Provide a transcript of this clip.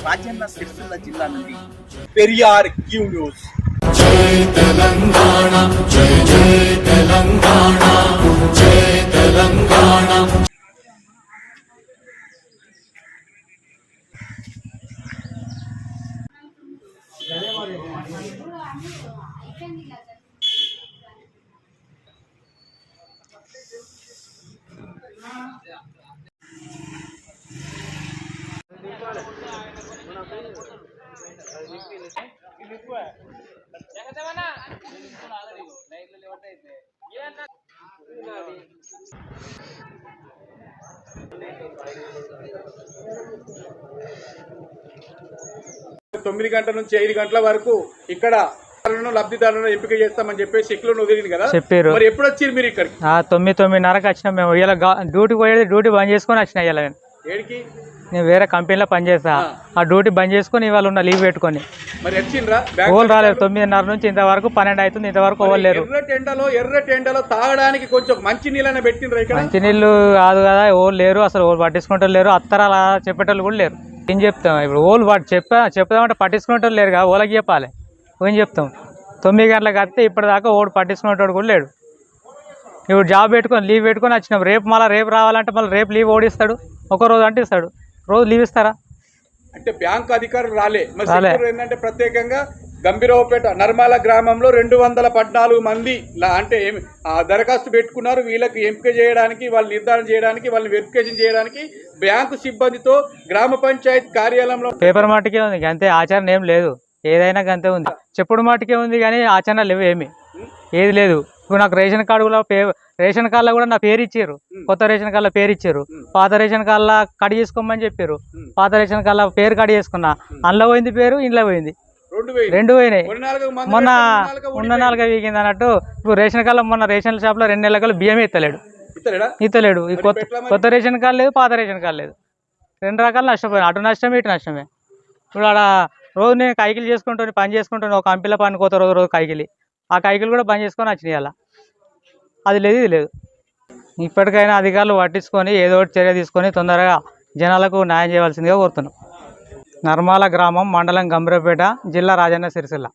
రాజన్న సిరిసిల్ల జిల్లా నుండి Periyar Q news. జై తెలంగాణ జై జై తెలంగాణ జై తెలంగాణ తొమ్మిది గంటల నుంచి ఐదు గంటల వరకు ఇక్కడ లబ్ధిదారులను ఎంపిక చేస్తామని చెప్పేసి చెక్లు వదిలింది కదా? చెప్పారు. మరి ఎప్పుడు వచ్చారు మీరు ఇక్కడికి? తొమ్మిది తొమ్మిదిన్నరకు వచ్చినాం మేము. ఇలా డ్యూటీ పోయేది డ్యూటీ బంద్ చేసుకొని వచ్చిన ఇలా ఏడికి? నేను వేరే కంపెనీలో పనిచేస్తా. ఆ. డ్యూటీ బంద్ చేసుకొని ఇవాళ ఉన్న లీవ్ పెట్టుకొని. ఓళ్ళు రాలేదు. తొమ్మిదిన్నర నుంచి ఇంతవరకు పన్నెండు అవుతుంది. ఇంతవరకు ఎర్ర టెండలో తాగడానికి కొంచెం మంచి నీళ్ళని పెట్టిండ్రా ఇక్కడ? మంచినీళ్ళు కాదు కదా. ఓళ్ళు లేరు. అసలు ఓళ్ళు పట్టించుకుంటారు లేరు. అత్తర అలా చెప్పేటోళ్ళు కూడా లేరు. ఏం చెప్తాం? ఇప్పుడు ఓళ్ళు వాడు చెప్పా చెప్దామంటే పట్టించుకుంటారు లేరు కదా. ఓళ్ళకి చెప్పాలి. ఏం చెప్తాం? తొమ్మిది గంటలకు వస్తే ఇప్పటిదాకా ఓడు పట్టించుకునేటోడు కూడా లేడు. ఇప్పుడు జాబ్ పెట్టుకొని లీవ్ పెట్టుకొని వచ్చినాం. రేపు మళ్ళీ రేపు రావాలంటే మళ్ళీ రేపు లీవ్ ఓడిస్తాడు. ఒక రోజు అంటే ఇస్తాడు రోజు లీవ్ ఇస్తారా? అంటే బ్యాంక్ అధికారులు రాలే. మరి ఏంటంటే ప్రత్యేకంగా గంభీరావుపేట నర్మాల గ్రామంలో రెండు వందల పద్నాలుగు మంది అంటే దరఖాస్తు పెట్టుకున్నారు. వీళ్ళకి ఎంపిక చేయడానికి వాళ్ళు నిర్ధారణ చేయడానికి వాళ్ళని వెరిఫికేషన్ చేయడానికి బ్యాంకు సిబ్బందితో గ్రామ పంచాయతీ కార్యాలయంలో పేపర్ మాటకే ఉంది అంతే ఆచరణ ఏం లేదు. ఏదైనా గంతే ఉంది. చెప్పుడు మాటకే ఉంది కానీ ఆచరణ లేవు ఏమి. ఏది లేదు. ఇప్పుడు నాకు రేషన్ కార్డు కూడా పే రేషన్ కార్డులో కూడా నా పేరు ఇచ్చారు. కొత్త రేషన్ కార్డులో పేరు ఇచ్చారు. పాత రేషన్ కార్డులో కడి చేసుకోమని చెప్పారు. పాత రేషన్ కార్డులో పేరు కడి చేసుకున్నా. అందులో పోయింది పేరు ఇంట్లో పోయింది. రెండు పోయినాయి. మొన్న ఉన్న నాలుగు వీగింది అన్నట్టు ఇప్పుడు రేషన్ కార్డులో మొన్న రేషన్ షాప్లో రెండు నెలల బియ్యం ఎత్తలేడు ఈ కొత్త రేషన్ కార్డు లేదు పాత రేషన్ కార్డు లేదు. రెండు రకాలు నష్టపోయాను అటు నష్టమే ఇటు నష్టమే. ఇప్పుడు ఆడ రోజు నేను కైకిలు చేసుకుంటాను పని చేసుకుంటాను ఒక కంపెనీలో పని కోత రోజు రోజు కైకిలి ఆ కైకిలు కూడా బంద్ చేసుకొని వచ్చినాయి అలా. అది లేదు ఇది లేదు. ఇప్పటికైనా అధికారులు పట్టించుకొని ఏదో ఒకటి చర్య తీసుకొని తొందరగా జనాలకు న్యాయం చేయవలసిందిగా కోరుతున్నాం. నర్మాల గ్రామం మండలం గంభీరపేట జిల్లా రాజన్న సిరిసిల్ల.